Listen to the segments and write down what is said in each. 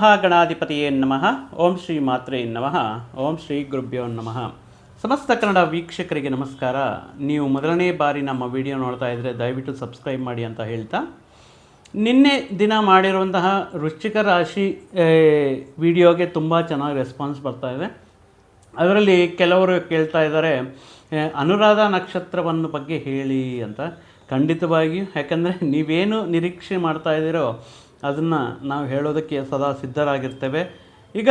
ಮಹಾಗಣಾಧಿಪತಿಯೇ ನಮಃ. ಓಂ ಶ್ರೀ ಮಾತ್ರೇ ನಮಃ. ಓಂ ಶ್ರೀ ಗುರುಭ್ಯೋ ನಮಃ. ಸಮಸ್ತ ಕನ್ನಡ ವೀಕ್ಷಕರಿಗೆ ನಮಸ್ಕಾರ. ನೀವು ಮೊದಲನೇ ಬಾರಿ ನಮ್ಮ ವಿಡಿಯೋ ನೋಡ್ತಾ ಇದ್ದರೆ ದಯವಿಟ್ಟು ಸಬ್ಸ್ಕ್ರೈಬ್ ಮಾಡಿ ಅಂತ ಹೇಳ್ತಾ. ನಿನ್ನೆ ದಿನ ಮಾಡಿರುವಂತಹ ವೃಶ್ಚಿಕ ರಾಶಿ ವಿಡಿಯೋಗೆ ತುಂಬ ಚೆನ್ನಾಗಿ ರೆಸ್ಪಾನ್ಸ್ ಬರ್ತಾ ಇದೆ. ಅದರಲ್ಲಿ ಕೆಲವರು ಕೇಳ್ತಾ ಇದ್ದಾರೆ ಅನುರಾಧ ನಕ್ಷತ್ರವನ್ನು ಬಗ್ಗೆ ಹೇಳಿ ಅಂತ. ಖಂಡಿತವಾಗಿಯೂ, ಯಾಕಂದರೆ ನೀವೇನು ನಿರೀಕ್ಷೆ ಮಾಡ್ತಾ ಇದ್ದೀರೋ ಅದನ್ನು ನಾವು ಹೇಳೋದಕ್ಕೆ ಸದಾ ಸಿದ್ಧರಾಗಿರ್ತೇವೆ. ಈಗ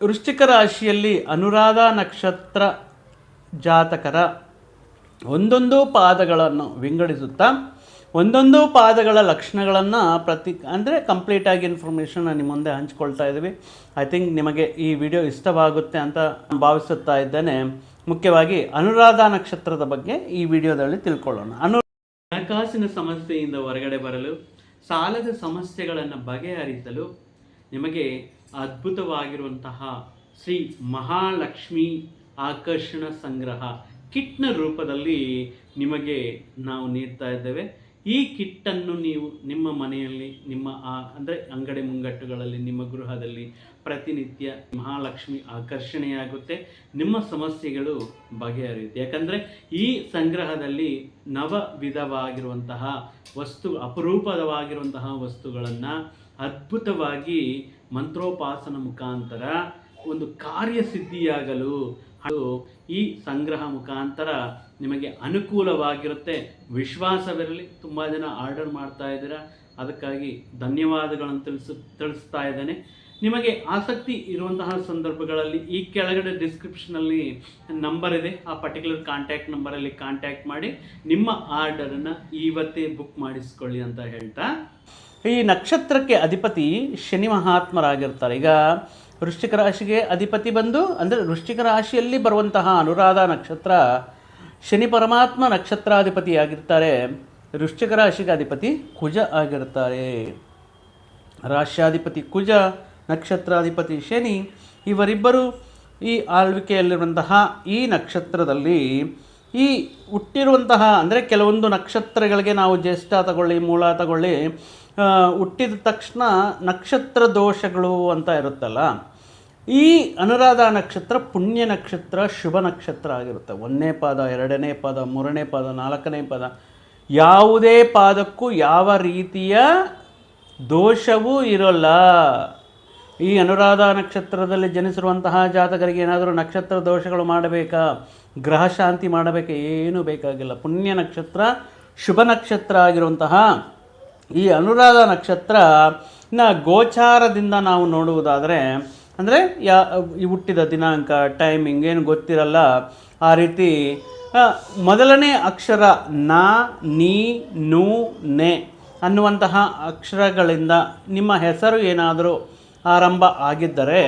ವೃಶ್ಚಿಕ ರಾಶಿಯಲ್ಲಿ ಅನುರಾಧ ನಕ್ಷತ್ರ ಜಾತಕರ ಒಂದೊಂದು ಪಾದಗಳನ್ನು ವಿಂಗಡಿಸುತ್ತಾ, ಒಂದೊಂದು ಪಾದಗಳ ಲಕ್ಷಣಗಳನ್ನು ಪ್ರತಿ, ಅಂದರೆ ಕಂಪ್ಲೀಟಾಗಿ ಇನ್ಫಾರ್ಮೇಷನ್ನ ನಿಮ್ಮ ಮುಂದೆ ಹಂಚ್ಕೊಳ್ತಾ ಇದ್ದೀವಿ. ಐ ಥಿಂಕ್ ನಿಮಗೆ ಈ ವಿಡಿಯೋ ಇಷ್ಟವಾಗುತ್ತೆ ಅಂತ ಭಾವಿಸುತ್ತಾ ಇದ್ದೇನೆ. ಮುಖ್ಯವಾಗಿ ಅನುರಾಧ ನಕ್ಷತ್ರದ ಬಗ್ಗೆ ಈ ವಿಡಿಯೋದಲ್ಲಿ ತಿಳ್ಕೊಳ್ಳೋಣ. ಅನು ಹಣಕಾಸಿನ ಸಮಸ್ಯೆಯಿಂದ ಹೊರಗಡೆ ಬರಲು ಸಾಲದ ಸಮಸ್ಯೆಗಳನ್ನು ಬಗೆಹರಿಸಲು ನಿಮಗೆ ಅದ್ಭುತವಾಗಿರುವಂತಹ ಶ್ರೀ ಮಹಾಲಕ್ಷ್ಮಿ ಆಕರ್ಷಣ ಸಂಗ್ರಹ ಕಿಟ್ನ ರೂಪದಲ್ಲಿ ನಿಮಗೆ ನಾವು ನೀಡ್ತಾ ಇದ್ದೇವೆ. ಈ ಕಿಟ್ಟನ್ನು ನೀವು ನಿಮ್ಮ ಮನೆಯಲ್ಲಿ, ನಿಮ್ಮ ಆ, ಅಂದರೆ ಅಂಗಡಿ ಮುಂಗಟ್ಟುಗಳಲ್ಲಿ, ನಿಮ್ಮ ಗೃಹದಲ್ಲಿ ಪ್ರತಿನಿತ್ಯ ಮಹಾಲಕ್ಷ್ಮಿ ಆಕರ್ಷಣೆಯಾಗುತ್ತೆ. ನಿಮ್ಮ ಸಮಸ್ಯೆಗಳು ಬಗೆಹರಿಯುತ್ತೆ. ಯಾಕಂದರೆ ಈ ಸಂಗ್ರಹದಲ್ಲಿ ನವ ವಿಧವಾಗಿರುವಂತಹ ವಸ್ತು ಅಪರೂಪದವಾಗಿರುವಂತಹ ವಸ್ತುಗಳನ್ನು ಅದ್ಭುತವಾಗಿ ಮಂತ್ರೋಪಾಸನ ಮುಖಾಂತರ ಒಂದು ಕಾರ್ಯಸಿದ್ಧಿಯಾಗಲು, ಅದು ಈ ಸಂಗ್ರಹ ಮುಖಾಂತರ ನಿಮಗೆ ಅನುಕೂಲವಾಗಿರುತ್ತೆ. ವಿಶ್ವಾಸವಿರಲಿ. ತುಂಬ ಜನ ಆರ್ಡರ್ ಮಾಡ್ತಾ ಇದ್ದೀರಾ. ಅದಕ್ಕಾಗಿ ಧನ್ಯವಾದಗಳನ್ನು ತಿಳಿಸು, ತಿಳಿಸ್ತಾ ಇದ್ದೇನೆ. ನಿಮಗೆ ಆಸಕ್ತಿ ಇರುವಂತಹ ಸಂದರ್ಭಗಳಲ್ಲಿ ಈ ಕೆಳಗಡೆ ಡಿಸ್ಕ್ರಿಪ್ಷನಲ್ಲಿ ನಂಬರ್ ಇದೆ. ಆ ಪರ್ಟಿಕ್ಯುಲರ್ ಕಾಂಟ್ಯಾಕ್ಟ್ ನಂಬರಲ್ಲಿ ಕಾಂಟ್ಯಾಕ್ಟ್ ಮಾಡಿ. ನಿಮ್ಮ ಆರ್ಡರನ್ನು ಇವತ್ತೇ ಬುಕ್ ಮಾಡಿಸ್ಕೊಳ್ಳಿ ಅಂತ ಹೇಳ್ತಾ. ಈ ನಕ್ಷತ್ರಕ್ಕೆ ಅಧಿಪತಿ ಶನಿ ಮಹಾತ್ಮರಾಗಿರ್ತಾರೆ. ಈಗ ವೃಶ್ಚಿಕ ರಾಶಿಗೆ ಅಧಿಪತಿ ಬಂದು, ಅಂದರೆ ವೃಶ್ಚಿಕ ರಾಶಿಯಲ್ಲಿ ಬರುವಂತಹ ಅನುರಾಧ ನಕ್ಷತ್ರ ಶನಿ ಪರಮಾತ್ಮ ನಕ್ಷತ್ರಾಧಿಪತಿಯಾಗಿರ್ತಾರೆ, ವೃಶ್ಚಿಕ ರಾಶಿಗೆ ಅಧಿಪತಿ ಕುಜ ಆಗಿರ್ತಾರೆ. ರಾಶ್ಯಾಧಿಪತಿ ಕುಜ, ನಕ್ಷತ್ರಾಧಿಪತಿ ಶನಿ, ಇವರಿಬ್ಬರು ಈ ಆಳ್ವಿಕೆಯಲ್ಲಿರುವಂತಹ ಈ ನಕ್ಷತ್ರದಲ್ಲಿ ಈ ಹುಟ್ಟಿರುವಂತಹ, ಅಂದರೆ ಕೆಲವೊಂದು ನಕ್ಷತ್ರಗಳಿಗೆ ನಾವು ಜ್ಯೇಷ್ಠ ತಗೊಳ್ಳಿ, ಮೂಲ ತಗೊಳ್ಳಿ ಹುಟ್ಟಿದ ತಕ್ಷಣ ನಕ್ಷತ್ರ ದೋಷಗಳು ಅಂತ ಇರುತ್ತಲ್ಲ. ಈ ಅನುರಾಧ ನಕ್ಷತ್ರ ಪುಣ್ಯ ನಕ್ಷತ್ರ ಶುಭ ನಕ್ಷತ್ರ ಆಗಿರುತ್ತೆ. ಒಂದನೇ ಪಾದ, ಎರಡನೇ ಪಾದ, ಮೂರನೇ ಪಾದ, ನಾಲ್ಕನೇ ಪಾದ. ಯಾವುದೇ ಪಾದಕ್ಕೂ ಯಾವ ರೀತಿಯ ದೋಷವೂ ಇರೋಲ್ಲ. ಈ ಅನುರಾಧ ನಕ್ಷತ್ರದಲ್ಲಿ ಜನಿಸಿರುವಂತಹ ಜಾತಕರಿಗೆ ಏನಾದರೂ ನಕ್ಷತ್ರ ದೋಷಗಳು ಮಾಡಬೇಕಾ? ಗ್ರಹ ಶಾಂತಿ ಮಾಡಬೇಕಾ? ಏನೂ ಬೇಕಾಗಿಲ್ಲ. ಪುಣ್ಯ ನಕ್ಷತ್ರ, ಶುಭ ನಕ್ಷತ್ರ ಆಗಿರುವಂತಹ ಈ ಅನುರಾಧ ನಕ್ಷತ್ರ ಗೋಚಾರದಿಂದ ನಾವು ನೋಡುವುದಾದರೆ ಅಂದರೆ ಯಾ ಈ ಹುಟ್ಟಿದ ದಿನಾಂಕ ಟೈಮಿಂಗ್ ಏನು ಗೊತ್ತಿರಲ್ಲ, ಆ ರೀತಿ ಮೊದಲನೇ ಅಕ್ಷರ ನ, ನೀ, ನೂ, ನೆ ಅನ್ನುವಂತಹ ಅಕ್ಷರಗಳಿಂದ ನಿಮ್ಮ ಹೆಸರು ಏನಾದರೂ ಆರಂಭ ಆಗಿದ್ದರೆ,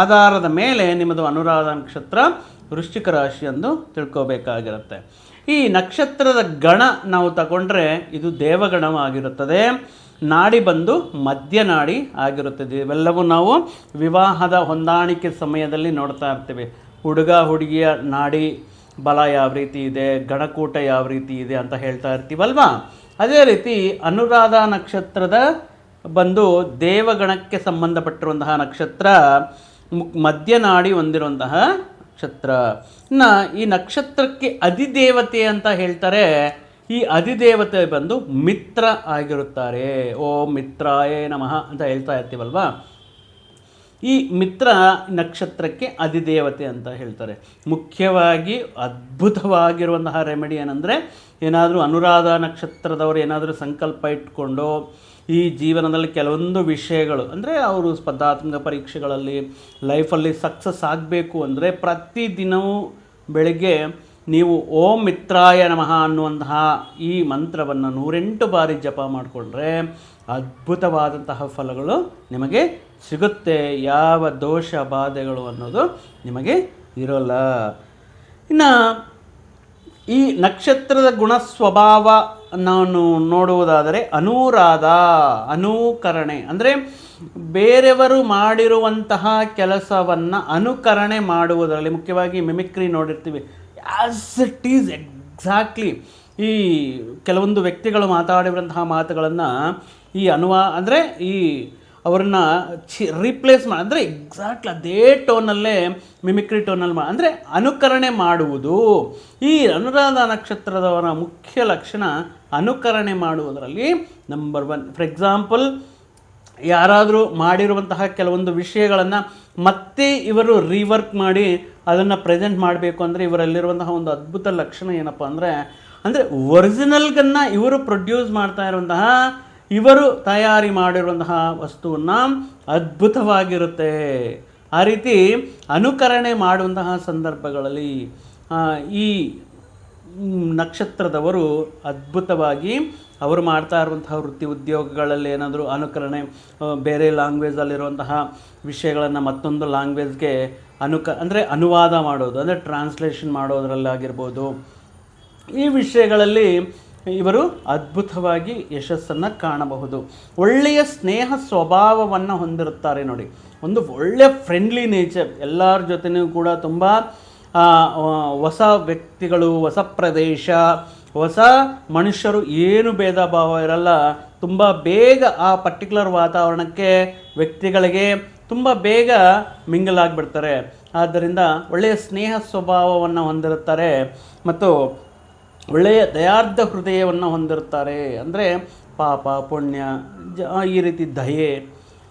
ಆಧಾರದ ಮೇಲೆ ನಿಮ್ಮದು ಅನುರಾಧ ನಕ್ಷತ್ರ ವೃಶ್ಚಿಕ ರಾಶಿ ಎಂದು ತಿಳ್ಕೋಬೇಕಾಗಿರುತ್ತೆ. ಈ ನಕ್ಷತ್ರದ ಗಣ ನಾವು ತಗೊಂಡ್ರೆ ಇದು ದೇವಗಣವಾಗಿರುತ್ತದೆ. ನಾಡಿ ಬಂದು ಮಧ್ಯನಾಡಿ ಆಗಿರುತ್ತದೆ. ಇವೆಲ್ಲವೂ ನಾವು ವಿವಾಹದ ಹೊಂದಾಣಿಕೆ ಸಮಯದಲ್ಲಿ ನೋಡ್ತಾ ಇರ್ತೇವೆ. ಹುಡುಗ, ಹುಡುಗಿಯ ನಾಡಿ ಬಲ ಯಾವ ರೀತಿ ಇದೆ ಗಣಕೂಟ ಯಾವ ರೀತಿ ಇದೆ ಅಂತ ಹೇಳ್ತಾ ಇರ್ತೀವಲ್ವಾ? ಅದೇ ರೀತಿ ಅನುರಾಧ ನಕ್ಷತ್ರದ ಬಂದು ದೇವಗಣಕ್ಕೆ ಸಂಬಂಧಪಟ್ಟಿರುವಂತಹ ನಕ್ಷತ್ರ ಮಧ್ಯನಾಡಿ ಹೊಂದಿರುವಂತಹ ನಕ್ಷತ್ರ. ಇನ್ನು ಈ ನಕ್ಷತ್ರಕ್ಕೆ ಅಧಿದೇವತೆ ಅಂತ ಹೇಳ್ತಾರೆ. ಈ ಅಧಿದೇವತೆ ಬಂದು ಮಿತ್ರ ಆಗಿರುತ್ತಾರೆ. ಓ ಮಿತ್ರಾಯೇ ನಮಃ ಅಂತ ಹೇಳ್ತಾ ಇರ್ತೀವಲ್ವಾ? ಈ ಮಿತ್ರ ನಕ್ಷತ್ರಕ್ಕೆ ಅಧಿದೇವತೆ ಅಂತ ಹೇಳ್ತಾರೆ. ಮುಖ್ಯವಾಗಿ ಅದ್ಭುತವಾಗಿರುವಂತಹ ರೆಮಿಡಿ ಏನಂದರೆ, ಏನಾದರೂ ಅನುರಾಧ ನಕ್ಷತ್ರದವರು ಏನಾದರೂ ಸಂಕಲ್ಪ ಇಟ್ಕೊಂಡು ಈ ಜೀವನದಲ್ಲಿ ಕೆಲವೊಂದು ವಿಷಯಗಳು, ಅಂದರೆ ಅವರು ಸ್ಪರ್ಧಾತ್ಮಕ ಪರೀಕ್ಷೆಗಳಲ್ಲಿ ಲೈಫಲ್ಲಿ ಸಕ್ಸಸ್ ಆಗಬೇಕು ಅಂದರೆ ಪ್ರತಿದಿನವೂ ಬೆಳಗ್ಗೆ ನೀವು ಓಂ ಮಿತ್ರಾಯ ನಮಃ ಅನ್ನುವಂತಹ ಈ ಮಂತ್ರವನ್ನು ನೂರೆಂಟು ಬಾರಿ ಜಪ ಮಾಡಿಕೊಂಡ್ರೆ ಅದ್ಭುತವಾದಂತಹ ಫಲಗಳು ನಿಮಗೆ ಸಿಗುತ್ತೆ. ಯಾವ ದೋಷ ಬಾಧೆಗಳು ಅನ್ನೋದು ನಿಮಗೆ ಇರೋಲ್ಲ. ಇನ್ನು ಈ ನಕ್ಷತ್ರದ ಗುಣ ಸ್ವಭಾವ ನಾನು ನೋಡುವುದಾದರೆ ಅನೂರಾಧ, ಅನುಕರಣೆ. ಅಂದರೆ ಬೇರೆಯವರು ಮಾಡಿರುವಂತಹ ಕೆಲಸವನ್ನು ಅನುಕರಣೆ ಮಾಡುವುದರಲ್ಲಿ ಮುಖ್ಯವಾಗಿ ಮಿಮಿಕ್ರಿ ನೋಡಿರ್ತೀವಿ. ಆ್ಯಸ್ ಇಟ್ ಈಸ್ ಎಕ್ಸಾಕ್ಟ್ಲಿ ಈ ಕೆಲವೊಂದು ವ್ಯಕ್ತಿಗಳು ಮಾತಾಡಿರುವಂತಹ ಮಾತುಗಳನ್ನು ಈ ಅನುವಾ, ಅಂದರೆ ಈ ಅವ್ರನ್ನ ಚಿ ರೀಪ್ಲೇಸ್ ಮಾಡಿ, ಅಂದರೆ ಎಕ್ಸಾಕ್ಟ್ಲಿ ಅದೇ ಟೋನಲ್ಲೇ ಮಿಮಿಕ್ರಿ ಟೋನಲ್ಲಿ ಮಾ, ಅಂದರೆ ಅನುಕರಣೆ ಮಾಡುವುದು. ಈ ಅನುರಾಧ ನಕ್ಷತ್ರದವರ ಮುಖ್ಯ ಲಕ್ಷಣ ಅನುಕರಣೆ ಮಾಡುವುದರಲ್ಲಿ ನಂಬರ್ ಒನ್ ಫಾರ್ ಎಕ್ಸಾಂಪಲ್ ಯಾರಾದರೂ ಮಾಡಿರುವಂತಹ ಕೆಲವೊಂದು ವಿಷಯಗಳನ್ನು ಮತ್ತೆ ಇವರು ರೀವರ್ಕ್ ಮಾಡಿ ಅದನ್ನು ಪ್ರೆಸೆಂಟ್ ಮಾಡಬೇಕು ಅಂದರೆ ಇವರಲ್ಲಿರುವಂತಹ ಒಂದು ಅದ್ಭುತ ಲಕ್ಷಣ ಏನಪ್ಪ ಅಂದರೆ ಅಂದರೆ ಒರಿಜಿನಲ್ಗನ್ನು ಇವರು ಪ್ರೊಡ್ಯೂಸ್ ಮಾಡ್ತಾ ಇರುವಂತಹ, ಇವರು ತಯಾರಿ ಮಾಡಿರುವಂತಹ ವಸ್ತುವನ್ನು ಅದ್ಭುತವಾಗಿರುತ್ತೆ. ಆ ರೀತಿ ಅನುಕರಣೆ ಮಾಡುವಂತಹ ಸಂದರ್ಭಗಳಲ್ಲಿ ಈ ನಕ್ಷತ್ರದವರು ಅದ್ಭುತವಾಗಿ ಅವರು ಮಾಡ್ತಾ ಇರುವಂತಹ ವೃತ್ತಿ ಉದ್ಯೋಗಗಳಲ್ಲಿ ಏನಾದರೂ ಅನುಕರಣೆ ಬೇರೆ ಲ್ಯಾಂಗ್ವೇಜಲ್ಲಿರುವಂತಹ ವಿಷಯಗಳನ್ನು ಮತ್ತೊಂದು ಲ್ಯಾಂಗ್ವೇಜ್ಗೆ ಅನುಕ, ಅಂದರೆ ಅನುವಾದ ಮಾಡೋದು, ಅಂದರೆ ಟ್ರಾನ್ಸ್ಲೇಷನ್ ಮಾಡೋದರಲ್ಲಾಗಿರ್ಬೋದು ಈ ವಿಷಯಗಳಲ್ಲಿ ಇವರು ಅದ್ಭುತವಾಗಿ ಯಶಸ್ಸನ್ನು ಕಾಣಬಹುದು. ಒಳ್ಳೆಯ ಸ್ನೇಹ ಸ್ವಭಾವವನ್ನು ಹೊಂದಿರುತ್ತಾರೆ ನೋಡಿ. ಒಂದು ಒಳ್ಳೆಯ ಫ್ರೆಂಡ್ಲಿ ನೇಚರ್ ಎಲ್ಲರ ಜೊತೆಯೂ ಕೂಡ ತುಂಬ ಹೊಸ ವ್ಯಕ್ತಿಗಳು, ಹೊಸ ಪ್ರದೇಶ ಹೊಸ ಮನುಷ್ಯರು ಏನು ಭೇದ ಭಾವ ಇರಲ್ಲ, ತುಂಬ ಬೇಗ ಆ ಪರ್ಟಿಕ್ಯುಲರ್ ವಾತಾವರಣಕ್ಕೆ ವ್ಯಕ್ತಿಗಳಿಗೆ ತುಂಬ ಬೇಗ ಮಿಂಗಲ್ ಆಗಿಬಿಡ್ತಾರೆ ಆದ್ದರಿಂದ ಒಳ್ಳೆಯ ಸ್ನೇಹ ಸ್ವಭಾವವನ್ನು ಹೊಂದಿರುತ್ತಾರೆ ಮತ್ತು ಒಳ್ಳೆಯ ದಯಾರ್ಧ ಹೃದಯವನ್ನು ಹೊಂದಿರುತ್ತಾರೆ. ಅಂದರೆ ಪಾಪ, ಪುಣ್ಯ, ಜ, ಈ ರೀತಿ ದಯೆ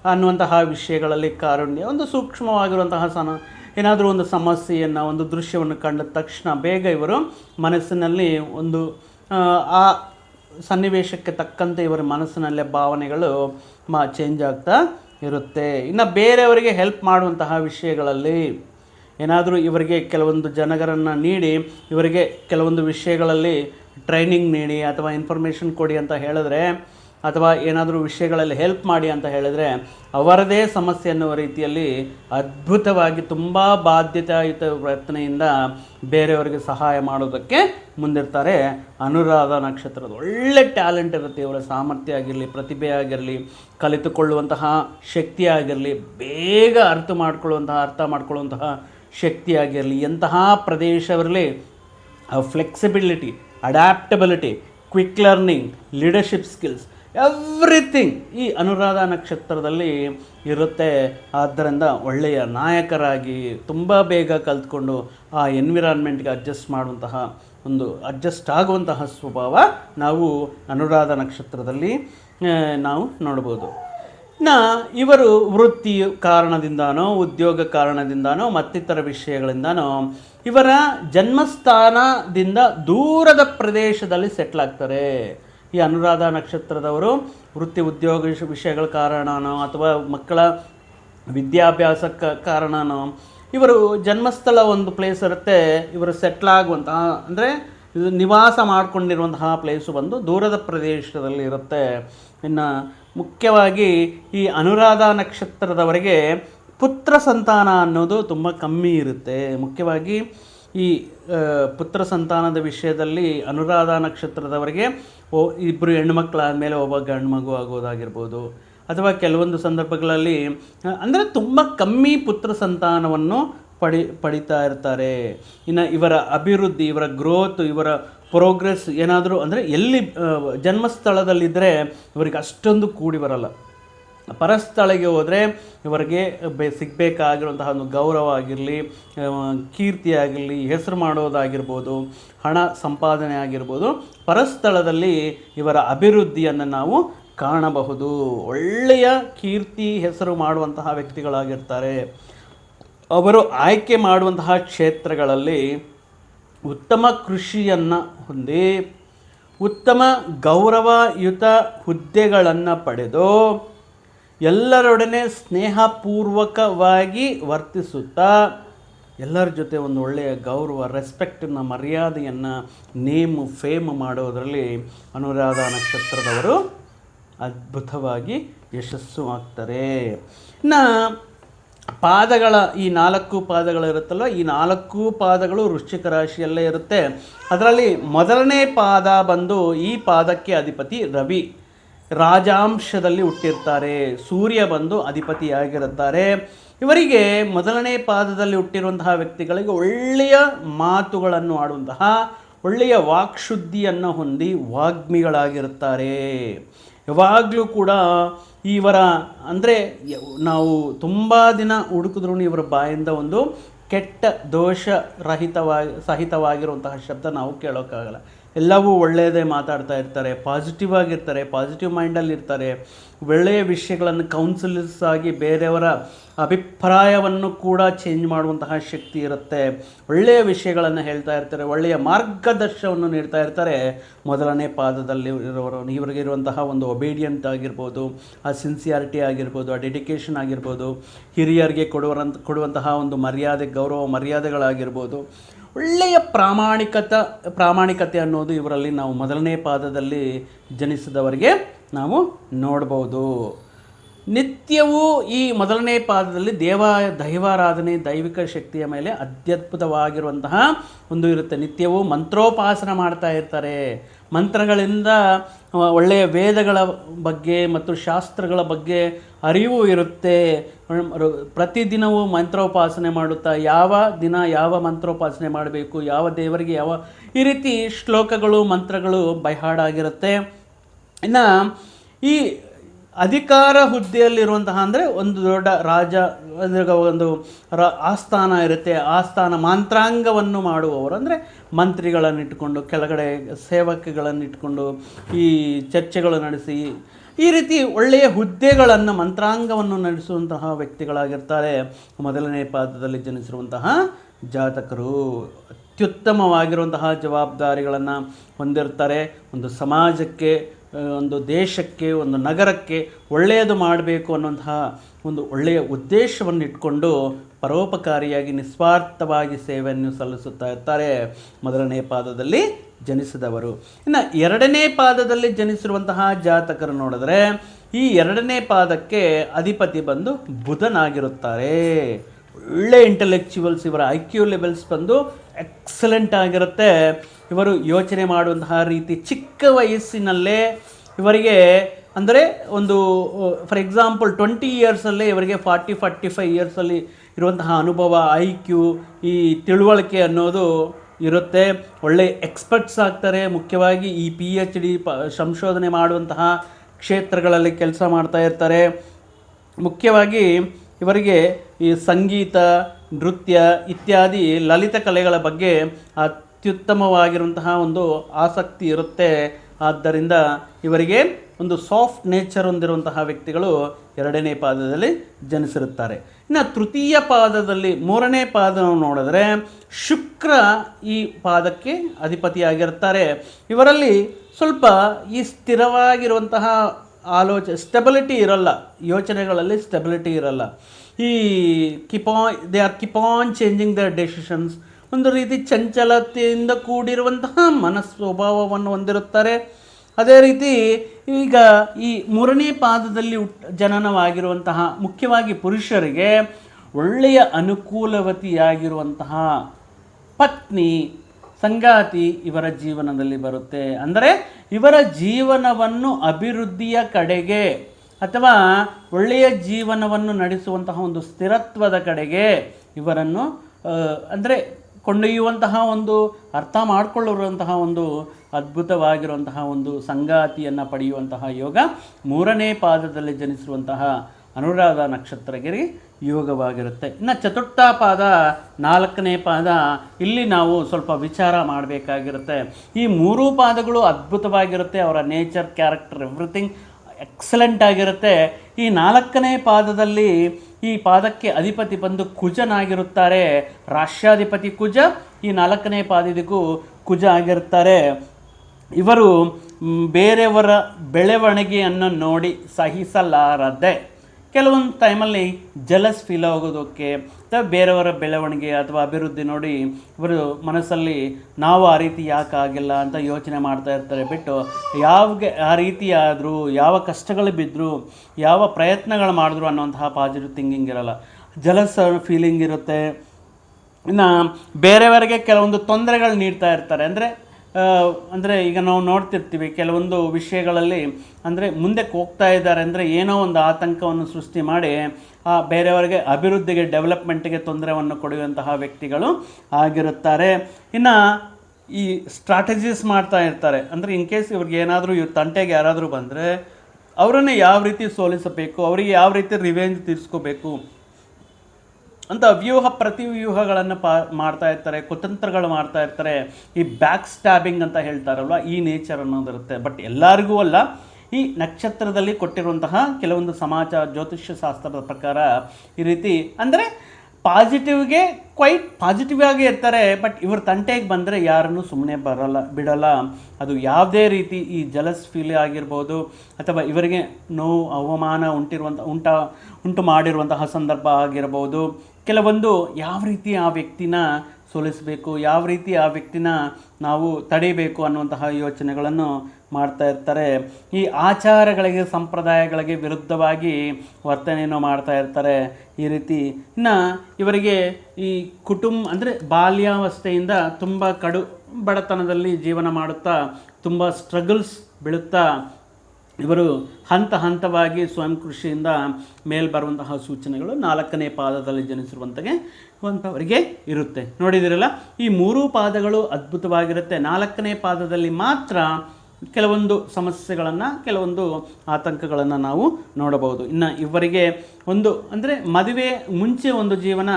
ಅನ್ನುವಂತಹ ವಿಷಯಗಳಲ್ಲಿ ಕಾರುಣ್ಯ, ಒಂದು ಸೂಕ್ಷ್ಮವಾಗಿರುವಂತಹ ಸಮ ಏನಾದರೂ ಒಂದು ಸಮಸ್ಯೆಯನ್ನು ಒಂದು ದೃಶ್ಯವನ್ನು ಕಂಡ ತಕ್ಷಣ ಬೇಗ ಇವರು ಮನಸ್ಸಿನಲ್ಲಿ ಒಂದು ಆ, ಸನ್ನಿವೇಶಕ್ಕೆ ತಕ್ಕಂತೆ ಇವರ ಮನಸ್ಸಿನಲ್ಲೇ ಭಾವನೆಗಳು ಮಾ ಚೇಂಜ್ ಆಗ್ತಾ ಇರುತ್ತೆ. ಇನ್ನು ಬೇರೆಯವರಿಗೆ ಹೆಲ್ಪ್ ಮಾಡುವಂತಹ ವಿಷಯಗಳಲ್ಲಿ ಏನಾದರೂ ಇವರಿಗೆ ಕೆಲವೊಂದು ಜನಗರನ್ನು ನೀಡಿ ಇವರಿಗೆ ಕೆಲವೊಂದು ವಿಷಯಗಳಲ್ಲಿ ಟ್ರೈನಿಂಗ್ ನೀಡಿ ಅಥವಾ ಇನ್ಫಾರ್ಮೇಷನ್ ಕೊಡಿ ಅಂತ ಹೇಳಿದ್ರೆ ಅಥವಾ ಏನಾದರೂ ವಿಷಯಗಳಲ್ಲಿ ಹೆಲ್ಪ್ ಮಾಡಿ ಅಂತ ಹೇಳಿದ್ರೆ, ಅವರದೇ ಸಮಸ್ಯೆ ಅನ್ನುವ ರೀತಿಯಲ್ಲಿ ಅದ್ಭುತವಾಗಿ ತುಂಬ ಬಾಧ್ಯತಾಯುತ ಪ್ರಯತ್ನೆಯಿಂದ ಬೇರೆಯವರಿಗೆ ಸಹಾಯ ಮಾಡೋದಕ್ಕೆ ಮುಂದಿರ್ತಾರೆ. ಅನುರಾಧ ನಕ್ಷತ್ರದ ಒಳ್ಳೆ ಟ್ಯಾಲೆಂಟ್ ಇರುತ್ತೆ. ಇವರ ಸಾಮರ್ಥ್ಯ ಆಗಿರಲಿ, ಪ್ರತಿಭೆ ಆಗಿರಲಿ, ಕಲಿತುಕೊಳ್ಳುವಂತಹ ಶಕ್ತಿ ಆಗಿರಲಿ, ಬೇಗ ಅರ್ಥ ಮಾಡ್ಕೊಳ್ಳುವಂತಹ ಅರ್ಥ ಮಾಡ್ಕೊಳ್ಳುವಂತಹ ಶಕ್ತಿ ಆಗಿರಲಿ, ಎಂತಹ ಪ್ರದೇಶವಿರಲಿ flexibility adaptability quick learning leadership skills everything ಈ ಅನುರಾಧ ನಕ್ಷತ್ರದಲ್ಲಿ ಇರುತ್ತೆ. ಆದ್ದರಿಂದ ಒಳ್ಳೆಯ ನಾಯಕರಾಗಿ ತುಂಬ ಬೇಗ ಕಲ್ತ್ಕೊಂಡು ಆ ಎನ್ವಿರಾನ್ಮೆಂಟ್ಗೆ ಅಡ್ಜಸ್ಟ್ ಮಾಡುವಂತಹ ಒಂದು ಅಡ್ಜಸ್ಟ್ ಆಗುವಂತಹ ಸ್ವಭಾವ ನಾವು ಅನುರಾಧ ನಕ್ಷತ್ರದಲ್ಲಿ ನಾವು ನೋಡ್ಬೋದು. ನಾ, ಇವರು ವೃತ್ತಿ ಕಾರಣದಿಂದನೋ, ಉದ್ಯೋಗ ಕಾರಣದಿಂದನೋ, ಮತ್ತಿತರ ವಿಷಯಗಳಿಂದನೋ, ಇವರ ಜನ್ಮಸ್ಥಾನದಿಂದ ದೂರದ ಪ್ರದೇಶದಲ್ಲಿ ಸೆಟ್ಲ್ ಆಗ್ತಾರೆ. ಈ ಅನುರಾಧ ನಕ್ಷತ್ರದವರು ವೃತ್ತಿ ಉದ್ಯೋಗ ವಿಷ- ವಿಷಯಗಳ ಕಾರಣನೋ ಅಥವಾ ಮಕ್ಕಳ ವಿದ್ಯಾಭ್ಯಾಸಕ್ಕ ಕಾರಣನೋ, ಇವರು ಜನ್ಮಸ್ಥಳ ಒಂದು ಪ್ಲೇಸ್ ಇರುತ್ತೆ, ಇವರು ಸೆಟ್ಲ್ ಆಗುವಂತಹ ಅಂದರೆ ನಿವಾಸ ಮಾಡಿಕೊಂಡಿರುವಂತಹ ಪ್ಲೇಸು ಬಂದು ದೂರದ ಪ್ರದೇಶದಲ್ಲಿ ಇರುತ್ತೆ. ಇನ್ನು ಮುಖ್ಯವಾಗಿ ಈ ಅನುರಾಧ ನಕ್ಷತ್ರದವರಿಗೆ ಪುತ್ರ ಸಂತಾನ ಅನ್ನೋದು ತುಂಬ ಕಮ್ಮಿ ಇರುತ್ತೆ. ಮುಖ್ಯವಾಗಿ ಈ ಪುತ್ರ ಸಂತಾನದ ವಿಷಯದಲ್ಲಿ ಅನುರಾಧ ನಕ್ಷತ್ರದವರಿಗೆ ಓ ಇಬ್ಬರು ಹೆಣ್ಮಕ್ಳಾದಮೇಲೆ ಒಬ್ಬ ಗಂಡು ಮಗು ಆಗೋದಾಗಿರ್ಬೋದು, ಅಥವಾ ಕೆಲವೊಂದು ಸಂದರ್ಭಗಳಲ್ಲಿ ಅಂದರೆ ತುಂಬ ಕಮ್ಮಿ ಪುತ್ರ ಸಂತಾನವನ್ನು ಪಡಿ, ಪಡಿತಾ ಇರ್ತಾರೆ. ಇನ್ನು ಇವರ ಅಭಿವೃದ್ಧಿ, ಇವರ ಗ್ರೋತ್ ಇವರ ಪ್ರೋಗ್ರೆಸ್ ಏನಾದರೂ ಅಂದರೆ ಎಲ್ಲಿ ಜನ್ಮಸ್ಥಳದಲ್ಲಿದ್ದರೆ ಇವರಿಗೆ ಅಷ್ಟೊಂದು ಕೂಡಿ ಬರಲ್ಲ. ಪರಸ್ಥಳಿಗೆ ಹೋದರೆ ಇವರಿಗೆ ಬೆ, ಸಿಗಬೇಕಾಗಿರುವಂತಹ ಒಂದು ಗೌರವ ಆಗಿರಲಿ ಕೀರ್ತಿ ಆಗಿರಲಿ, ಹೆಸರು ಮಾಡೋದಾಗಿರ್ಬೋದು, ಹಣ ಸಂಪಾದನೆ ಆಗಿರ್ಬೋದು ಪರಸ್ಥಳದಲ್ಲಿ ಇವರ ಅಭಿವೃದ್ಧಿಯನ್ನು ನಾವು ಕಾಣಬಹುದು. ಒಳ್ಳೆಯ ಕೀರ್ತಿ ಹೆಸರು ಮಾಡುವಂತಹ ವ್ಯಕ್ತಿಗಳಾಗಿರ್ತಾರೆ. ಅವರು ಆಯ್ಕೆ ಮಾಡುವಂತಹ ಕ್ಷೇತ್ರಗಳಲ್ಲಿ ಉತ್ತಮ ಕೃಷಿಯನ್ನು ಹೊಂದಿ ಉತ್ತಮ ಗೌರವಯುತ ಹುದ್ದೆಗಳನ್ನು ಪಡೆದು ಎಲ್ಲರೊಡನೆ ಸ್ನೇಹಪೂರ್ವಕವಾಗಿ ವರ್ತಿಸುತ್ತಾ ಎಲ್ಲರ ಜೊತೆ ಒಂದು ಒಳ್ಳೆಯ ಗೌರವ ರೆಸ್ಪೆಕ್ಟನ್ನು ಮರ್ಯಾದೆಯನ್ನು ನೇಮು ಫೇಮ್ ಮಾಡೋದರಲ್ಲಿ ಅನುರಾಧ ನಕ್ಷತ್ರದವರು ಅದ್ಭುತವಾಗಿ ಯಶಸ್ಸು ಆಗ್ತಾರೆ. ಇನ್ನು ಪಾದಗಳ, ಈ ನಾಲ್ಕು ಪಾದಗಳಿರುತ್ತಲ್ಲ ಈ ನಾಲ್ಕು ಪಾದಗಳು ವೃಶ್ಚಿಕ ರಾಶಿಯಲ್ಲೇ ಇರುತ್ತೆ. ಅದರಲ್ಲಿ ಮೊದಲನೇ ಪಾದ ಬಂದು ಈ ಪಾದಕ್ಕೆ ಅಧಿಪತಿ ರವಿ. ರಾಜಾಂಶದಲ್ಲಿ ಹುಟ್ಟಿರ್ತಾರೆ. ಸೂರ್ಯ ಬಂದು ಅಧಿಪತಿಯಾಗಿರುತ್ತಾರೆ ಇವರಿಗೆ ಮೊದಲನೇ ಪಾದದಲ್ಲಿ ಹುಟ್ಟಿರುವಂತಹ ವ್ಯಕ್ತಿಗಳಿಗೆ ಒಳ್ಳೆಯ ಮಾತುಗಳನ್ನು ಆಡುವಂತಹ, ಒಳ್ಳೆಯ ವಾಕ್ಶುದ್ಧಿಯನ್ನು ಹೊಂದಿ ವಾಗ್ಮಿಗಳಾಗಿರುತ್ತಾರೆ. ಯಾವಾಗಲೂ ಕೂಡ ಇವರ, ಅಂದರೆ ನಾವು ತುಂಬ ದಿನ ಹುಡುಕಿದ್ರು ಇವರ ಬಾಯಿಂದ ಒಂದು ಕೆಟ್ಟ ದೋಷ ರಹಿತವಾಗಿ ಸಹಿತವಾಗಿರುವಂತಹ ಶಬ್ದ ನಾವು ಕೇಳೋಕ್ಕಾಗಲ್ಲ. ಎಲ್ಲವೂ ಒಳ್ಳೆಯದೇ ಮಾತಾಡ್ತಾ ಇರ್ತಾರೆ ಪಾಸಿಟಿವ್ ಆಗಿರ್ತಾರೆ ಪಾಸಿಟಿವ್ ಮೈಂಡಲ್ಲಿ ಇರ್ತಾರೆ. ಒಳ್ಳೆಯ ವಿಷಯಗಳನ್ನು ಕೌನ್ಸಿಲರ್ಸ್ ಆಗಿ ಬೇರೆಯವರ ಅಭಿಪ್ರಾಯವನ್ನು ಕೂಡ ಚೇಂಜ್ ಮಾಡುವಂತಹ ಶಕ್ತಿ ಇರುತ್ತೆ. ಒಳ್ಳೆಯ ವಿಷಯಗಳನ್ನು ಹೇಳ್ತಾ ಇರ್ತಾರೆ, ಒಳ್ಳೆಯ ಮಾರ್ಗದರ್ಶನವನ್ನು ನೀಡ್ತಾ ಇರ್ತಾರೆ. ಮೊದಲನೇ ಪಾದದಲ್ಲಿ ಇರೋರು ಇವರಿಗಿರುವಂತಹ ಒಂದು ಒಬೀಡಿಯಂಟ್ ಆಗಿರ್ಬೋದು, ಆ ಸಿನ್ಸಿಯಾರಿಟಿ ಆಗಿರ್ಬೋದು, ಆ ಡೆಡಿಕೇಶನ್ ಆಗಿರ್ಬೋದು, ಹಿರಿಯರಿಗೆ ಕೊಡುವಂಥ ಕೊಡುವಂತಹ ಒಂದು ಮರ್ಯಾದೆ, ಗೌರವ ಮರ್ಯಾದೆಗಳಾಗಿರ್ಬೋದು. ಒಳ್ಳೆಯ ಪ್ರಾಮಾಣಿಕತ, ಪ್ರಾಮಾಣಿಕತೆ ಅನ್ನೋದು ಇವರಲ್ಲಿ ನಾವು ಮೊದಲನೇ ಪಾದದಲ್ಲಿ ಜನಿಸಿದವರಿಗೆ ನಾವು ನೋಡ್ಬೋದು. ನಿತ್ಯವೂ ಈ ಮೊದಲನೇ ಪಾದದಲ್ಲಿ ದೇವ, ದೈವಾರಾಧನೆ, ದೈವಿಕ ಶಕ್ತಿಯ ಮೇಲೆ ಅತ್ಯದ್ಭುತವಾಗಿರುವಂತಹ ಒಂದು ಇರುತ್ತೆ. ನಿತ್ಯವೂ ಮಂತ್ರೋಪಾಸನ ಮಾಡ್ತಾ ಇರ್ತಾರೆ. ಮಂತ್ರಗಳಿಂದ, ಒಳ್ಳೆಯ ವೇದಗಳ ಬಗ್ಗೆ ಮತ್ತು ಶಾಸ್ತ್ರಗಳ ಬಗ್ಗೆ ಅರಿವು ಇರುತ್ತೆ. ಪ್ರತಿದಿನವೂ ಮಂತ್ರೋಪಾಸನೆ ಮಾಡುತ್ತಾ, ಯಾವ ದಿನ ಯಾವ ಮಂತ್ರೋಪಾಸನೆ ಮಾಡಬೇಕು, ಯಾವ ದೇವರಿಗೆ ಯಾವ, ಈ ರೀತಿ ಶ್ಲೋಕಗಳು, ಮಂತ್ರಗಳು ಬೈಹಾಡಾಗಿರುತ್ತೆ. ಇನ್ನು ಈ ಅಧಿಕಾರ ಹುದ್ದೆಯಲ್ಲಿರುವಂತಹ ಅಂದರೆ ಒಂದು ದೊಡ್ಡ ರಾಜ ಒಂದು ರ, ಆಸ್ಥಾನ ಇರುತ್ತೆ. ಆಸ್ಥಾನ ಮಂತ್ರಾಂಗವನ್ನು ಮಾಡುವವರು, ಅಂದರೆ ಮಂತ್ರಿಗಳನ್ನು ಇಟ್ಕೊಂಡು ಕೆಳಗಡೆ ಸೇವಕಗಳನ್ನು ಈ ಚರ್ಚೆಗಳು ನಡೆಸಿ ಈ ರೀತಿ ಒಳ್ಳೆಯ ಹುದ್ದೆಗಳನ್ನು ಮಂತ್ರಾಂಗವನ್ನು ನಡೆಸುವಂತಹ ವ್ಯಕ್ತಿಗಳಾಗಿರ್ತಾರೆ. ಮೊದಲನೇ ಪಾದದಲ್ಲಿ ಜನಿಸಿರುವಂತಹ ಜಾತಕರು ಅತ್ಯುತ್ತಮವಾಗಿರುವಂತಹ ಜವಾಬ್ದಾರಿಗಳನ್ನು ಹೊಂದಿರ್ತಾರೆ. ಒಂದು ಸಮಾಜಕ್ಕೆ ಒಂದು ದೇಶಕ್ಕೆ, ಒಂದು ನಗರಕ್ಕೆ ಒಳ್ಳೆಯದು ಮಾಡಬೇಕು ಅನ್ನುವಂತಹ ಒಂದು ಒಳ್ಳೆಯ ಉದ್ದೇಶವನ್ನು ಇಟ್ಕೊಂಡು ಪರೋಪಕಾರಿಯಾಗಿ ನಿಸ್ವಾರ್ಥವಾಗಿ ಸೇವೆಯನ್ನು ಸಲ್ಲಿಸುತ್ತಾ ಇರ್ತಾರೆ ಮೊದಲನೇ ಪಾದದಲ್ಲಿ ಜನಿಸಿದವರು. ಇನ್ನು ಎರಡನೇ ಪಾದದಲ್ಲಿ ಜನಿಸಿರುವಂತಹ ಜಾತಕರು ನೋಡಿದ್ರೆ ಈ ಎರಡನೇ ಪಾದಕ್ಕೆ ಅಧಿಪತಿ ಬಂದು ಬುಧನಾಗಿರುತ್ತಾರೆ. ಒಳ್ಳೆ ಇಂಟೆಲೆಕ್ಚುವಲ್ಸ್ ಇವರ ಐ ಕ್ಯೂ ಲೆವೆಲ್ಸ್ ಬಂದು ಎಕ್ಸಲೆಂಟ್ ಆಗಿರುತ್ತೆ. ಇವರು ಯೋಚನೆ ಮಾಡುವಂತಹ ರೀತಿ ಚಿಕ್ಕ ವಯಸ್ಸಿನಲ್ಲೇ ಇವರಿಗೆ ಅಂದರೆ ಒಂದು ಫಾರ್ ಎಕ್ಸಾಂಪಲ್ ಟ್ವೆಂಟಿ ಇಯರ್ಸಲ್ಲೇ ಇವರಿಗೆ ಫಾರ್ಟಿ ಫಾರ್ಟಿ ಫೈವ್ ಇಯರ್ಸಲ್ಲಿ ಇರುವಂತಹ ಅನುಭವ ಐ ಕ್ಯೂ ಈ ತಿಳುವಳಿಕೆ ಅನ್ನೋದು ಇರುತ್ತೆ. ಒಳ್ಳೆ ಎಕ್ಸ್ಪರ್ಟ್ಸ್ ಆಗ್ತಾರೆ. ಮುಖ್ಯವಾಗಿ ಈ ಪಿ ಎಚ್ ಡಿ ಪ, ಸಂಶೋಧನೆ ಮಾಡುವಂತಹ ಕ್ಷೇತ್ರಗಳಲ್ಲಿ ಕೆಲಸ ಮಾಡ್ತಾ ಇರ್ತಾರೆ. ಮುಖ್ಯವಾಗಿ ಇವರಿಗೆ ಈ ಸಂಗೀತ, ನೃತ್ಯ ಇತ್ಯಾದಿ ಲಲಿತ ಕಲೆಗಳ ಬಗ್ಗೆ ಅತ್ಯುತ್ತಮವಾಗಿರುವಂತಹ ಒಂದು ಆಸಕ್ತಿ ಇರುತ್ತೆ. ಆದ್ದರಿಂದ ಇವರಿಗೆ ಒಂದು ಸಾಫ್ಟ್ ನೇಚರ್ ಹೊಂದಿರುವಂತಹ ವ್ಯಕ್ತಿಗಳು ಎರಡನೇ ಪಾದದಲ್ಲಿ ಜನಿಸಿರುತ್ತಾರೆ. ಇನ್ನು ತೃತೀಯ ಪಾದದಲ್ಲಿ ಮೂರನೇ ಪಾದ ನೋಡಿದ್ರೆ ಶುಕ್ರ ಈ ಪಾದಕ್ಕೆ ಅಧಿಪತಿಯಾಗಿರ್ತಾರೆ ಇವರಲ್ಲಿ ಸ್ವಲ್ಪ ಈ ಸ್ಥಿರವಾಗಿರುವಂತಹ ಆಲೋಚ ಸ್ಟೆಬಿಲಿಟಿ ಇರಲ್ಲ. ಯೋಚನೆಗಳಲ್ಲಿ ಸ್ಟೆಬಿಲಿಟಿ ಇರಲ್ಲ. ಈ keep on they are keep on changing the decisions ಒಂದು ರೀತಿ ಚಂಚಲತೆಯಿಂದ ಕೂಡಿರುವಂತಹ ಮನಸ್ವಭಾವವನ್ನು ಸ್ವಭಾವವನ್ನು ಹೊಂದಿರುತ್ತಾರೆ. ಅದೇ ರೀತಿ ಈಗ ಈ ಮೂರನೇ ಪಾದದಲ್ಲಿ ಹುಟ್ ಜನನವಾಗಿರುವಂತಹ ಮುಖ್ಯವಾಗಿ ಪುರುಷರಿಗೆ ಒಳ್ಳೆಯ ಅನುಕೂಲವತಿಯಾಗಿರುವಂತಹ ಪತ್ನಿ, ಸಂಗಾತಿ ಇವರ ಜೀವನದಲ್ಲಿ ಬರುತ್ತೆ. ಅಂದರೆ ಇವರ ಜೀವನವನ್ನು ಅಭಿವೃದ್ಧಿಯ ಕಡೆಗೆ ಅಥವಾ ಒಳ್ಳೆಯ ಜೀವನವನ್ನು ನಡೆಸುವಂತಹ ಒಂದು ಸ್ಥಿರತ್ವದ ಕಡೆಗೆ ಇವರನ್ನು ಅಂದರೆ ಕೊಂಡೊಯ್ಯುವಂತಹ ಒಂದು ಅರ್ಥ ಮಾಡಿಕೊಳ್ಳುವಂತಹ ಒಂದು ಅದ್ಭುತವಾಗಿರುವಂತಹ ಒಂದು ಸಂಗಾತಿಯನ್ನು ಪಡೆಯುವಂತಹ ಯೋಗ ಮೂರನೇ ಪಾದದಲ್ಲಿ ಜನಿಸಿರುವಂತಹ ಅನುರಾಧ ನಕ್ಷತ್ರಗಿರಿ ಯೋಗವಾಗಿರುತ್ತೆ. ಇನ್ನು ಚತುರ್ಥ ಪಾದ, ನಾಲ್ಕನೇ ಪಾದ, ಇಲ್ಲಿ ನಾವು ಸ್ವಲ್ಪ ವಿಚಾರ ಮಾಡಬೇಕಾಗಿರುತ್ತೆ. ಈ ಮೂರೂ ಪಾದಗಳು ಅದ್ಭುತವಾಗಿರುತ್ತೆ, ಅವರ ನೇಚರ್, ಕ್ಯಾರೆಕ್ಟರ್, ಎವ್ರಿಥಿಂಗ್ ಎಕ್ಸಲೆಂಟ್ ಆಗಿರುತ್ತೆ. ಈ ನಾಲ್ಕನೇ ಪಾದದಲ್ಲಿ ಈ ಪಾದಕ್ಕೆ ಅಧಿಪತಿ ಬಂದು ಕುಜನಾಗಿರುತ್ತಾರೆ. ರಾಷ್ಟ್ರಾಧಿಪತಿ ಕುಜ, ಈ ನಾಲ್ಕನೇ ಪಾದದಿಗೂ ಕುಜ ಆಗಿರುತ್ತಾರೆ. ಇವರು ಬೇರೆಯವರ ಬೆಳವಣಿಗೆಯನ್ನು ನೋಡಿ ಸಹಿಸಲಾರದೆ. ಕೆಲವೊಂದು ಟೈಮಲ್ಲಿ ಜಲಸ್ ಫೀಲ್ ಆಗೋದಕ್ಕೆ ಬೇರೆಯವರ ಬೆಳವಣಿಗೆ ಅಥವಾ ಅಭಿವೃದ್ಧಿ ನೋಡಿ ಇವರು ಮನಸ್ಸಲ್ಲಿ ನಾವು ಆ ರೀತಿ ಯಾಕೆ ಆಗಿಲ್ಲ ಅಂತ ಯೋಚನೆ ಮಾಡ್ತಾ ಇರ್ತಾರೆ ಬಿಟ್ಟು ಯಾವಾಗ ಆ ರೀತಿ ಆದರೂ, ಯಾವ ಕಷ್ಟಗಳು ಬಿದ್ದರೂ ಯಾವ ಪ್ರಯತ್ನಗಳು ಮಾಡಿದ್ರು ಅನ್ನೋಂತಹ ಪಾಸಿಟಿವ್ ಥಿಂಕಿಂಗ್ ಇರಲ್ಲ. ಜಲಸ ಫೀಲಿಂಗ್ ಇರುತ್ತೆ. ಇನ್ನು ಬೇರೆಯವರಿಗೆ ಕೆಲವೊಂದು ತೊಂದರೆಗಳು ನೀಡ್ತಾ ಇರ್ತಾರೆ. ಅಂದರೆ ಅಂದರೆ ಈಗ ನಾವು ನೋಡ್ತಿರ್ತೀವಿ ಕೆಲವೊಂದು ವಿಷಯಗಳಲ್ಲಿ, ಅಂದರೆ ಮುಂದಕ್ಕೆ ಹೋಗ್ತಾ ಇದ್ದಾರೆ ಅಂದರೆ ಏನೋ ಒಂದು ಆತಂಕವನ್ನು ಸೃಷ್ಟಿ ಮಾಡಿ, ಆ, ಬೇರೆಯವರಿಗೆ ಅಭಿವೃದ್ಧಿಗೆ, ಡೆವಲಪ್ಮೆಂಟ್ಗೆ ತೊಂದರೆಯನ್ನು ಕೊಡುವಂತಹ ವ್ಯಕ್ತಿಗಳು ಆಗಿರುತ್ತಾರೆ. ಇನ್ನು ಈ ಸ್ಟ್ರಾಟಜೀಸ್ ಮಾಡ್ತಾ ಇರ್ತಾರೆ. ಅಂದರೆ ಇನ್ ಕೇಸ್ ಇವ್ರಿಗೆ ಏನಾದರೂ ಇವ್ರ ತಂಟೆಗೆ ಯಾರಾದರೂ ಬಂದರೆ, ಅವರನ್ನು ಯಾವ ರೀತಿ ಸೋಲಿಸಬೇಕು, ಅವರಿಗೆ ಯಾವ ರೀತಿ ರಿವೆಂಜ್ ತೀರಿಸ್ಕೋಬೇಕು ಅಂತ ವ್ಯೂಹ ಪ್ರತಿ ವ್ಯೂಹಗಳನ್ನು ಪಾ ಮಾಡ್ತಾ ಇರ್ತಾರೆ, ಕುತಂತ್ರಗಳು ಮಾಡ್ತಾ ಇರ್ತಾರೆ, ಈ ಬ್ಯಾಕ್ ಸ್ಟ್ಯಾಬಿಂಗ್ ಅಂತ ಹೇಳ್ತಾರಲ್ವ, ಈ ನೇಚರ್ ಅನ್ನೋದಿರುತ್ತೆ. ಬಟ್ ಎಲ್ಲರಿಗೂ ಅಲ್ಲ, ಈ ನಕ್ಷತ್ರದಲ್ಲಿ ಕೊಟ್ಟಿರುವಂತಹ ಕೆಲವೊಂದು ಸಮಾಜ ಜ್ಯೋತಿಷ್ಯ ಶಾಸ್ತ್ರದ ಪ್ರಕಾರ ಈ ರೀತಿ, ಅಂದರೆ ಪಾಸಿಟಿವ್ಗೆ ಕ್ವೈಟ್ ಪಾಸಿಟಿವ್ ಆಗಿ ಇರ್ತಾರೆ ಬಟ್ ಇವ್ರ ತಂಟೆಗೆ ಬಂದರೆ ಯಾರನ್ನು ಸುಮ್ಮನೆ ಬರಲ್ಲ, ಬಿಡಲ್ಲ. ಅದು ಯಾವುದೇ ರೀತಿ ಈ ಜಲಸ್ ಫೀಲ್ ಆಗಿರ್ಬೋದು, ಅಥವಾ ಇವರಿಗೆ ನೋವು, ಅವಮಾನ ಉಂಟಿರುವಂಥ ಉಂಟ, ಉಂಟು ಮಾಡಿರುವಂತಹ ಸಂದರ್ಭ ಆಗಿರ್ಬೋದು ಕೆಲವೊಂದು ಯಾವ ರೀತಿ ಆ ವ್ಯಕ್ತಿನ ಸೋಲಿಸಬೇಕು, ಯಾವ ರೀತಿ ಆ ವ್ಯಕ್ತಿನ ನಾವು ತಡೆಯಬೇಕು ಅನ್ನುವಂತಹ ಯೋಚನೆಗಳನ್ನು ಮಾಡ್ತಾ ಇರ್ತಾರೆ. ಈ ಆಚಾರಗಳಿಗೆ, ಸಂಪ್ರದಾಯಗಳಿಗೆ ವಿರುದ್ಧವಾಗಿ ವರ್ತನೆಯನ್ನು ಮಾಡ್ತಾ ಇರ್ತಾರೆ ಈ ರೀತಿ. ಇನ್ನು ಇವರಿಗೆ ಈ ಕುಟುಂಬ ಅಂದರೆ ಬಾಲ್ಯಾವಸ್ಥೆಯಿಂದ ತುಂಬ ಕಡು ಬಡತನದಲ್ಲಿ ಜೀವನ ಮಾಡುತ್ತಾ, ತುಂಬ ಸ್ಟ್ರಗಲ್ಸ್ ಬೀಳುತ್ತಾ ಇವರು ಹಂತ ಹಂತವಾಗಿ ಸ್ವಯಂ ಕೃಷಿಯಿಂದ ಮೇಲ್ ಬರುವಂತಹ ಸೂಚನೆಗಳು ನಾಲ್ಕನೇ ಪಾದದಲ್ಲಿ ಜನಿಸಿರುವಂತೆಗೆ ಅಂಥವರಿಗೆ ಇರುತ್ತೆ. ನೋಡಿದಿರಲ್ಲ, ಈ ಮೂರೂ ಪಾದಗಳು ಅದ್ಭುತವಾಗಿರುತ್ತೆ. ನಾಲ್ಕನೇ ಪಾದದಲ್ಲಿ ಮಾತ್ರ ಕೆಲವೊಂದು ಸಮಸ್ಯೆಗಳನ್ನು, ಕೆಲವೊಂದು ಆತಂಕಗಳನ್ನು ನಾವು ನೋಡಬಹುದು. ಇನ್ನು ಇವರಿಗೆ ಒಂದು, ಅಂದರೆ ಮದುವೆ ಮುಂಚೆ ಒಂದು ಜೀವನ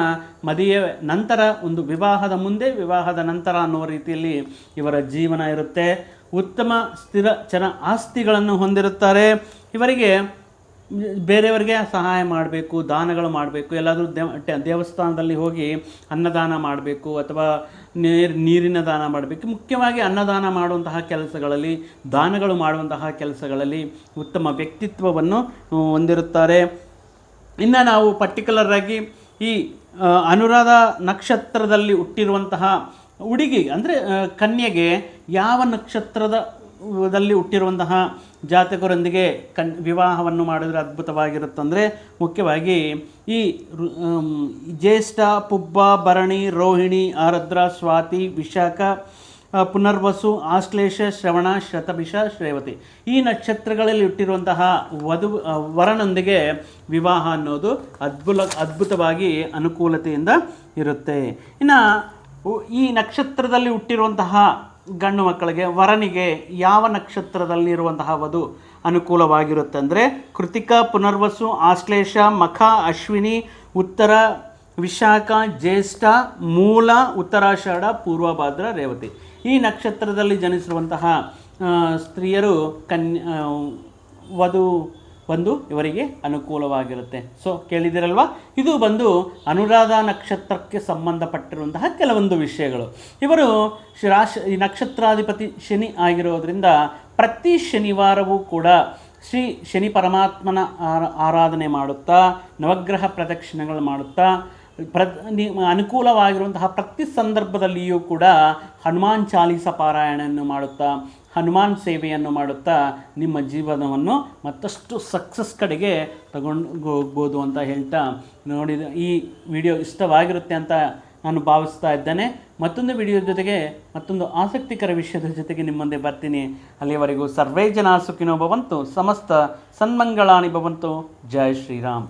ಮದುವೆ ನಂತರ ಒಂದು ವಿವಾಹದ ಮುಂದೆ, ವಿವಾಹದ ನಂತರ ಅನ್ನೋ ರೀತಿಯಲ್ಲಿ ಇವರ ಜೀವನ ಇರುತ್ತೆ. ಉತ್ತಮ, ಸ್ಥಿರ ಚರ ಆಸ್ತಿಗಳನ್ನು ಹೊಂದಿರುತ್ತಾರೆ. ಇವರಿಗೆ ಬೇರೆಯವರಿಗೆ ಸಹಾಯ ಮಾಡಬೇಕು, ದಾನಗಳು ಮಾಡಬೇಕು, ಎಲ್ಲಾದರೂ ದೇವಸ್ಥಾನದಲ್ಲಿ ಹೋಗಿ ಅನ್ನದಾನ ಮಾಡಬೇಕು ಅಥವಾ ನೀರು, ನೀರಿನ ದಾನ ಮಾಡಬೇಕು. ಮುಖ್ಯವಾಗಿ ಅನ್ನದಾನ ಮಾಡುವಂತಹ ಕೆಲಸಗಳಲ್ಲಿ, ದಾನಗಳು ಮಾಡುವಂತಹ ಕೆಲಸಗಳಲ್ಲಿ ಉತ್ತಮ ವ್ಯಕ್ತಿತ್ವವನ್ನು ಹೊಂದಿರುತ್ತಾರೆ. ಇನ್ನು ನಾವು ಪರ್ಟಿಕ್ಯುಲರ್ ಆಗಿ ಈ ಅನುರಾಧ ನಕ್ಷತ್ರದಲ್ಲಿ ಹುಟ್ಟಿರುವಂತಹ ಹುಡುಗಿ ಅಂದರೆ ಕನ್ಯೆಗೆ ಯಾವ ನಕ್ಷತ್ರದ ದಲ್ಲಿ ಹುಟ್ಟಿರುವಂತಹ ಜಾತಕರೊಂದಿಗೆ ಕನ್, ವಿವಾಹವನ್ನು ಮಾಡಿದರೆ ಅದ್ಭುತವಾಗಿರುತ್ತಂದರೆ ಮುಖ್ಯವಾಗಿ ಈ ಜ್ಯೇಷ್ಠ, ಪುಬ್ಬ, ಭರಣಿ, ರೋಹಿಣಿ, ಆರದ್ರ, ಸ್ವಾತಿ, ವಿಶಾಖ ಪುನರ್ವಸು, ಆಶ್ಲೇಷ, ಶ್ರವಣ, ಶತಭಿಷ, ಶ್ರೇವತಿ. ಈ ನಕ್ಷತ್ರಗಳಲ್ಲಿ ಹುಟ್ಟಿರುವಂತಹ ವಧು ವರನೊಂದಿಗೆ ವಿವಾಹ ಅನ್ನೋದು ಅದ್ಭುತ ಅದ್ಭುತವಾಗಿ ಅನುಕೂಲತೆಯಿಂದ ಇರುತ್ತೆ. ಇನ್ನು ಈ ನಕ್ಷತ್ರದಲ್ಲಿ ಹುಟ್ಟಿರುವಂತಹ ಗಂಡು ಮಕ್ಕಳಿಗೆ ವರನಿಗೆ ಯಾವ ನಕ್ಷತ್ರದಲ್ಲಿ ಇರುವಂತಹ ವಧು ಅನುಕೂಲವಾಗಿರುತ್ತೆ ಅಂದರೆ ಕೃತಿಕ, ಪುನರ್ವಸು, ಆಶ್ಲೇಷ, ಮಖ, ಅಶ್ವಿನಿ, ಉತ್ತರ, ವಿಶಾಖ, ಜ್ಯೇಷ್ಠ, ಮೂಲ, ಉತ್ತರಾಷಾಢ, ಪೂರ್ವಭಾದ್ರ, ರೇವತಿ. ಈ ನಕ್ಷತ್ರದಲ್ಲಿ ಜನಿಸಿರುವಂತಹ ಸ್ತ್ರೀಯರು ಕನ್ಯ ವಧು ಬಂದು ಇವರಿಗೆ ಅನುಕೂಲವಾಗಿರುತ್ತೆ. ಸೊ ಕೇಳಿದಿರಲ್ವಾ ಇದು ಬಂದು ಅನುರಾಧ ನಕ್ಷತ್ರಕ್ಕೆ ಸಂಬಂಧಪಟ್ಟಿರುವಂತಹ ಕೆಲವೊಂದು ವಿಷಯಗಳು. ಇವರು ರಾಶ ನಕ್ಷತ್ರಾಧಿಪತಿ ಶನಿ ಆಗಿರೋದ್ರಿಂದ ಪ್ರತಿ ಶನಿವಾರವೂ ಕೂಡ ಶ್ರೀ ಶನಿ ಪರಮಾತ್ಮನ ಆರ- ಆರಾಧನೆ ಮಾಡುತ್ತಾ, ನವಗ್ರಹ ಪ್ರದಕ್ಷಿಣೆಗಳು ಮಾಡುತ್ತಾ, ಪ್ರ ಅನುಕೂಲವಾಗಿರುವಂತಹ ಪ್ರತಿ ಸಂದರ್ಭದಲ್ಲಿಯೂ ಕೂಡ ಹನುಮಾನ್ ಚಾಲೀಸ ಪಾರಾಯಣವನ್ನು ಮಾಡುತ್ತಾ ಹನುಮಾನ್ ಸೇವೆಯನ್ನು ಮಾಡುತ್ತಾ ನಿಮ್ಮ ಜೀವನವನ್ನು ಮತ್ತಷ್ಟು ಸಕ್ಸಸ್ ಕಡೆಗೆ ತಗೊಂಡು ಹೋಗ್ಬೋದು ಅಂತ ಹೇಳ್ತಾ ನೋಡಿದ ಈ ವಿಡಿಯೋ ಇಷ್ಟವಾಗಿರುತ್ತೆ ಅಂತ ನಾನು ಭಾವಿಸ್ತಾ ಇದ್ದೇನೆ. ಮತ್ತೊಂದು ವಿಡಿಯೋ ಜೊತೆಗೆ ಮತ್ತೊಂದು ಆಸಕ್ತಿಕರ ವಿಷಯದ ಜೊತೆಗೆ ನಿಮ್ಮ ಮುಂದೆ ಬರ್ತೀನಿ. ಅಲ್ಲಿಯವರೆಗೂ ಸರ್ವೇ ಜನ ಸುಖಿನೋ ಭವಂತು, ಸಮಸ್ತ ಸನ್ಮಂಗಳಾಣಿ ಭವಂತು. ಜೈ ಶ್ರೀರಾಮ್.